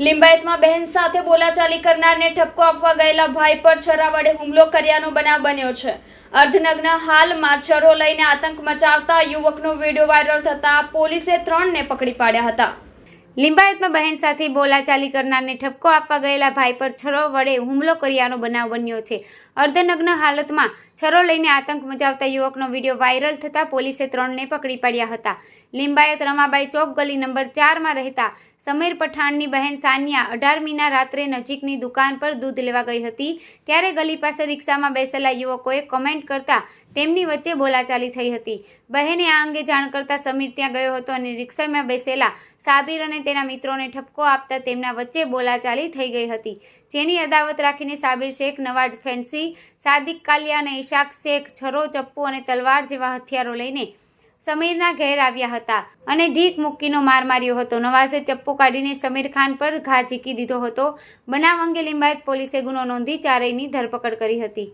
લિંબાયતમાં બહેન સાથે બોલાચાલી કરનારને ઠપકો આપવા ગયેલા ભાઈ પર છરા વડે હુમલો કર્યાનો બનાવ બન્યો છે. અર્ધનગ્ન હાલમાં છરો લઈને આતંક મચાવતા યુવકનો વીડિયો વાયરલ થતા પોલીસે ત્રણને પકડી પાડ્યા હતા. લિંબાયતમાં બહેન સાથે બોલાચાલી કરનારને ઠપકો આપવા ગયેલા ભાઈ પર છરો વડે હુમલો કર્યાનો બનાવ બન્યો છે. અર્ધનગ્ન હાલતમાં છરો લઈને આતંક મચાવતા યુવકનો વીડિયો વાયરલ થતાં પોલીસે ત્રણને પકડી પાડ્યા હતા. લિંબાયત રમાબાઈ ચોક ગલી નંબર ચારમાં રહેતા સમીર પઠાણની બહેન સાનિયા અઢારમીના રાત્રે નજીકની દુકાન પર દૂધ લેવા ગઈ હતી. ત્યારે ગલી પાસે રિક્ષામાં બેસેલા યુવકોએ કમેન્ટ કરતા તેમની વચ્ચે બોલાચાલી થઈ હતી. બહેને આ અંગે જાણ કરતા સમીર ત્યાં ગયો હતો અને રિક્ષામાં બેસેલા સાબિર અને તેના મિત્રોને ઠપકો આપતા તેમના વચ્ચે બોલાચાલી થઈ ગઈ હતી. જેની અદાવત રાખીને સાબિર શેખ, નવાજ ફેન્સી, સાદિક કાલિયા અને ઇશાક શેખ, છરો, ચપ્પુ અને તલવાર જેવા હથિયારો લઈને સમીરના ઘેર આવ્યા હતા અને ઢીક મુક્કીનો માર માર્યો હતો. નવાઝે ચપ્પુ કાઢીને સમીર ખાન પર ઘા ઝીકી દીધો હતો. બનાવ અંગે લિંબાયત પોલીસે ગુનો નોંધી ચારેયની ધરપકડ કરી હતી.